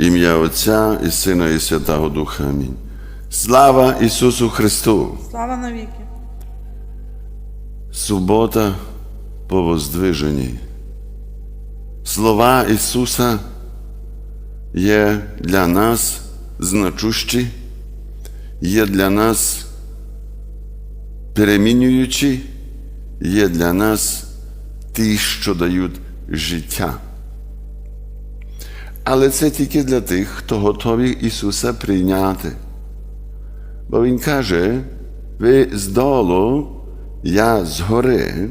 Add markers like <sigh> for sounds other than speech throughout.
Ім'я Отця і Сина, і Святого Духа. Амінь. Слава Ісусу Христу! Слава навіки. Субота по воздвиженні. Слова Ісуса є для нас значущі, є для нас перемінюючі, є для нас ті, що дають життя. Але це тільки для тих, хто готовий Ісуса прийняти. Бо Він каже, ви з долу, я згори,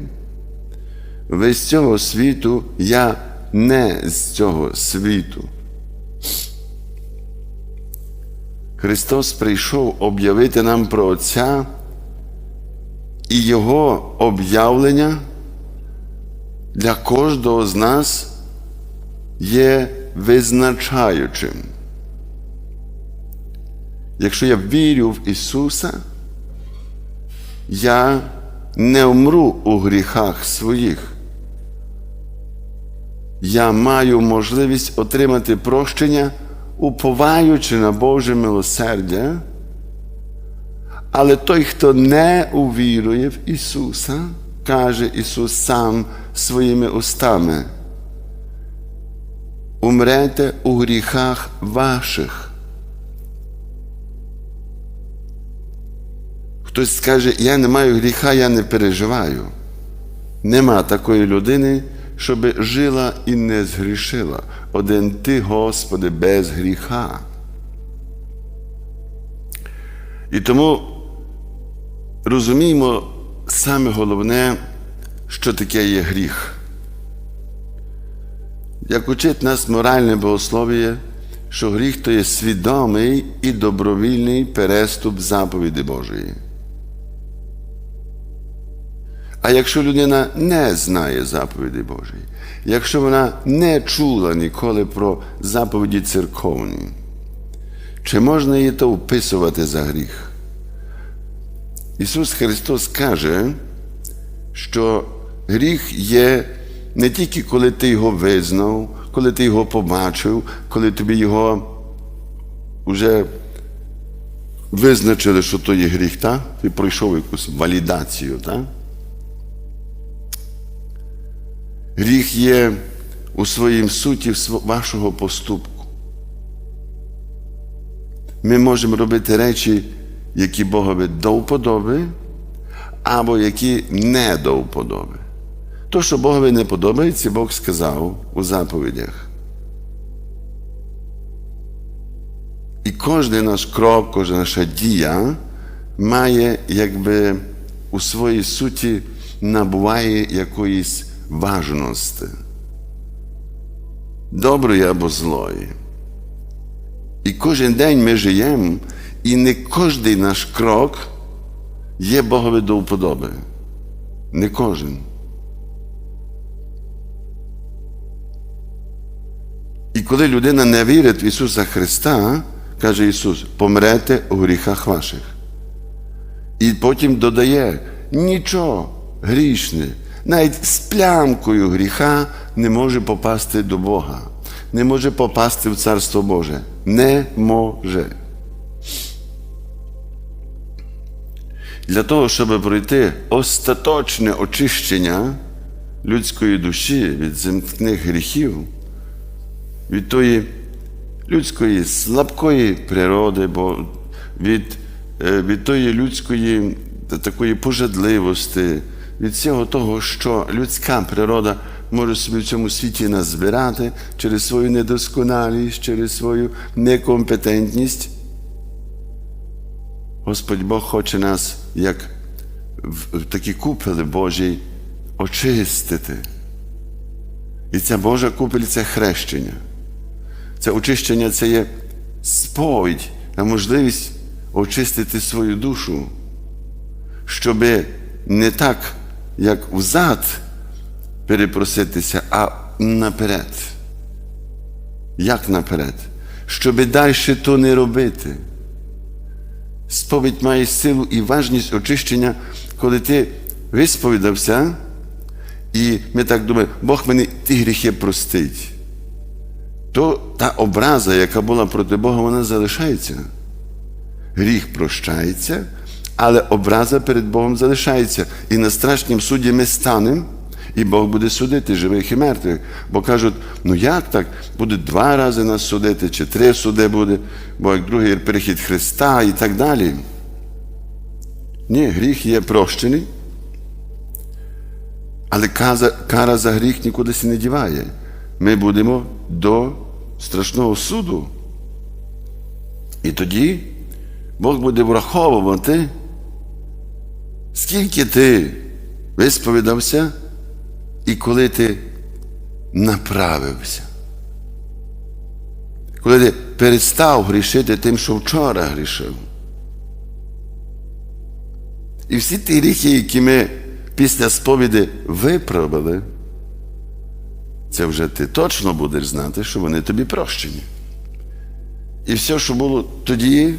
ви з цього світу, я не з цього світу. Христос прийшов об'явити нам про Отця, і Його об'явлення для кожного з нас є визначаючим. Якщо я вірю в Ісуса, я не вмру у гріхах своїх. Я маю можливість отримати прощення, уповаючи на Боже милосердя. Але той, хто не увірує в Ісуса, каже Ісус сам своїми устами, умрете у гріхах ваших. Хтось скаже, я не маю гріха, я не переживаю. Нема такої людини, щоб жила і не згрішила. Один ти, Господи, без гріха. І тому розуміємо саме головне, що таке є гріх. Як учить нас моральне богослов'я, що гріх то є свідомий і добровільний переступ заповіді Божої. А якщо людина не знає заповіді Божої, якщо вона не чула ніколи про заповіді церковні, чи можна її то вписувати за гріх? Ісус Христос каже, що гріх є не тільки коли ти його визнав, коли ти його побачив, коли тобі його вже визначили, що то є гріх, так? ти пройшов якусь валідацію. Так? Гріх є у своїм суті вашого поступку. Ми можемо робити речі, які Богові до вподоби, або які не до вподоби. То, що Богові не подобається, Бог сказав у заповідях. І кожен наш крок, кожна наша дія має, якби у своїй суті набуває якоїсь важності. Доброї або злої. І кожен день ми живемо, і не кожен наш крок є Богові до вподоби. Не кожен. Коли людина не вірить в Ісуса Христа, каже Ісус, помрете у гріхах ваших. І потім додає нічого грішне, навіть з плямкою гріха не може попасти до Бога, не може попасти в Царство Боже. Не може. Для того, щоб пройти остаточне очищення людської душі від земних гріхів, від тої людської слабкої природи, бо від, від тої людської такої пожадливості, від всього того, що людська природа може собі в цьому світі назбирати через свою недосконалість, через свою некомпетентність. Господь Бог хоче нас, як в такі купели Божі, очистити. І ця Божа купель це хрещення. Це очищення це є сповідь на можливість очистити свою душу, щоб не так, як взад перепроситися, а наперед. Як наперед? Щоб далі то не робити. Сповідь має силу і важність очищення, коли ти висповідався, і ми так думаємо, Бог мені ті гріхи простить. То та образа, яка була проти Бога, вона залишається. Гріх прощається, але образа перед Богом залишається. І на страшнім суді ми станемо, і Бог буде судити живих і мертвих. Бо кажуть, ну як так? Буде два рази нас судити, чи три суди буде, бо як другий перехід Христа і так далі. Ні, гріх є прощений, але кара за гріх нікуди не діває. Ми будемо до страшного суду. І тоді Бог буде враховувати, скільки ти висповідався і коли ти направився. Коли ти перестав грішити тим, що вчора грішив. І всі ті гріхи, які ми після сповіді виправили, це вже ти точно будеш знати, що вони тобі прощені. І все, що було тоді,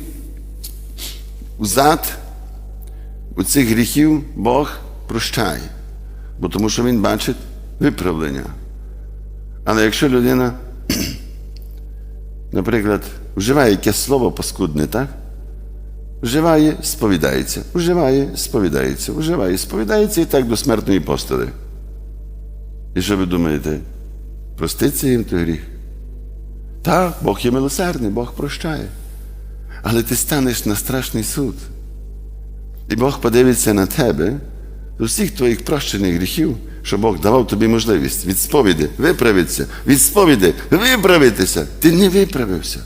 взад, у цих гріхів Бог прощає, бо тому що Він бачить виправлення. Але якщо людина, <clears throat> наприклад, вживає якесь слово паскудне, так? Вживає, сповідається, вживає, сповідається, вживає, сповідається і так до смертної постели. І що ви думаєте? Проститься їм той гріх? Так, Бог є милосердний, Бог прощає. Але ти станеш на страшний суд. І Бог подивиться на тебе з усіх твоїх прощених гріхів, що Бог давав тобі можливість від сповіді виправитися, від сповіді виправитися. Ти не виправився.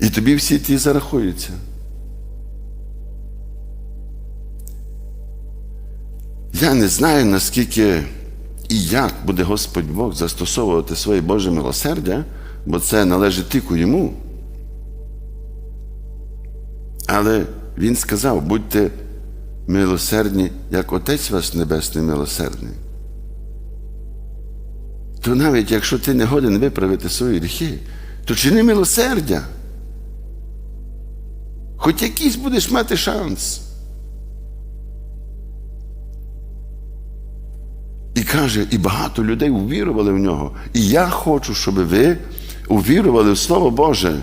І тобі всі ті зарахуються. Я не знаю, наскільки і як буде Господь Бог застосовувати своє Боже милосердя, бо це належить тільки йому. Але Він сказав, будьте милосердні, як Отець ваш Небесний милосердний. То навіть якщо ти не годен виправити свої гріхи, то чини милосердя. Хоч якийсь будеш мати шанс. Каже, і багато людей увірували в нього. І я хочу, щоб ви увірували в Слово Боже,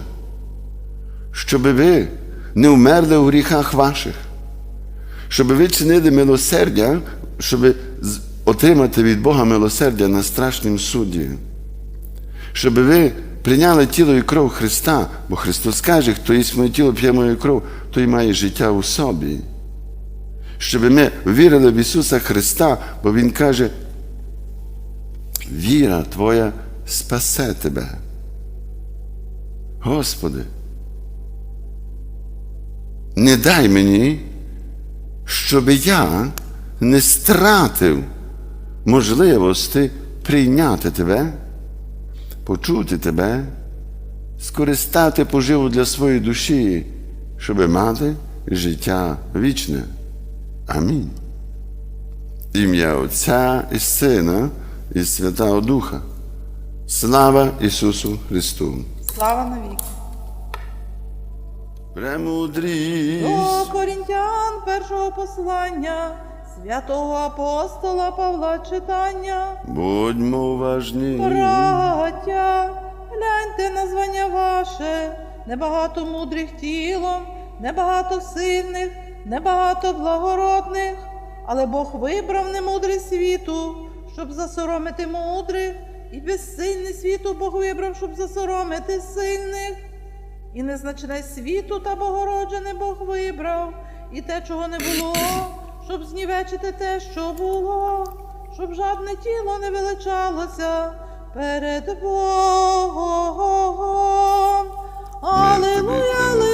щоб ви не вмерли у гріхах ваших, щоб ви чинили милосердя, щоб отримати від Бога милосердя на страшнім суді, щоб ви прийняли тіло і кров Христа, бо Христос каже, хто їсть моє тіло, п'є мою кров, той має життя у собі. Щоб ми вірили в Ісуса Христа, бо Він каже, віра Твоя спасе тебе. Господи, не дай мені, щоб я не стратив можливості прийняти Тебе, почути Тебе, скористати поживу для своєї душі, щоб мати життя вічне. Амінь. Ім'я Отця і Сина і Святого Духа. Слава Ісусу Христу! Слава навіки. Премудрість! До корінтян першого послання святого апостола Павла читання. Будьмо уважні. Браття, гляньте на звання ваше, небагато мудрих тілом, небагато сильних, небагато благородних, але Бог вибрав немудрий світу, щоб засоромити мудрих, і безсильний світу Бог вибрав, щоб засоромити сильних. І незначне світу та богороджене Бог вибрав, і те, чого не було, щоб знівечити те, що було, щоб жадне тіло не величалося перед Богом. Аллилуйя, аллилуйя,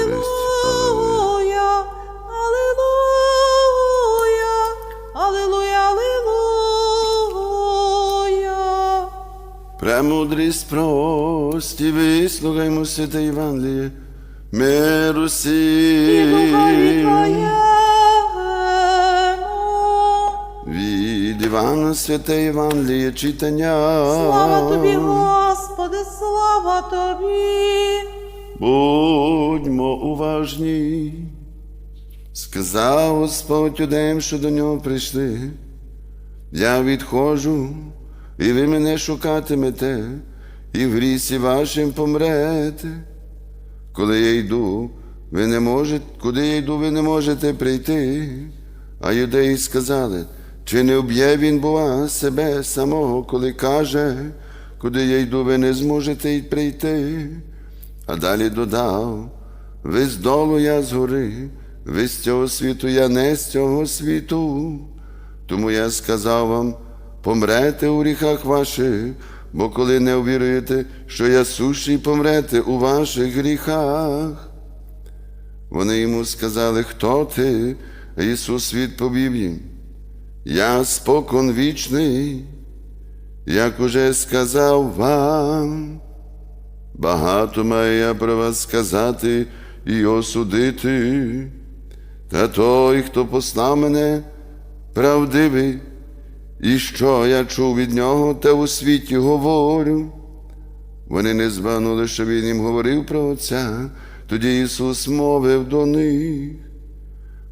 Премудрість прості, вислухаймо святе Євангеліє, миру сі. Від Івана святе Євангеліє читання. Слава тобі, Господи, слава тобі. Будьмо уважні. Сказав Господь юдеям, що до нього прийшли. Я відходжу, і ви мене шукатимете, і в грісі вашим помрете. Коли я йду, ви не можете, куди я йду, ви не можете прийти. А юдеї сказали, чи не об'є він бува себе самого, коли каже, куди я йду, ви не зможете й прийти. А далі додав, ви з долу я згори, ви з цього світу, я не з цього світу. Тому я сказав вам, помрете у гріхах ваших, бо коли не увіруєте, що я сущий, помрете у ваших гріхах. Вони йому сказали, хто ти? Ісус відповів їм, я спокон вічний, як уже сказав вам. Багато маю я про вас сказати і осудити. Та той, хто послав мене, правдивий, і що я чув від нього, те у світі говорю. Вони не збагнули, що він їм говорив про Отця, тоді Ісус мовив до них.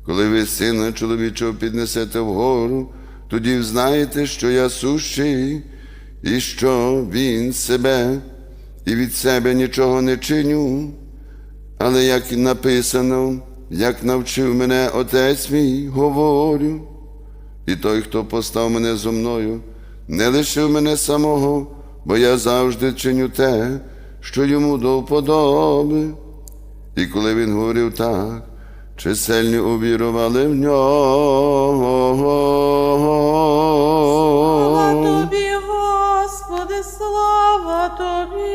Коли ви сина чоловічого піднесете вгору, тоді взнаєте, що я сущий, і що Він себе і від себе нічого не чиню, але як написано, як навчив мене Отець мій, говорю, і той, хто постав мене зо мною, не лишив мене самого, бо я завжди чиню те, що йому до вподоби. І коли він говорив так, чисельні увірували в нього. Слава тобі, Господи, слава тобі.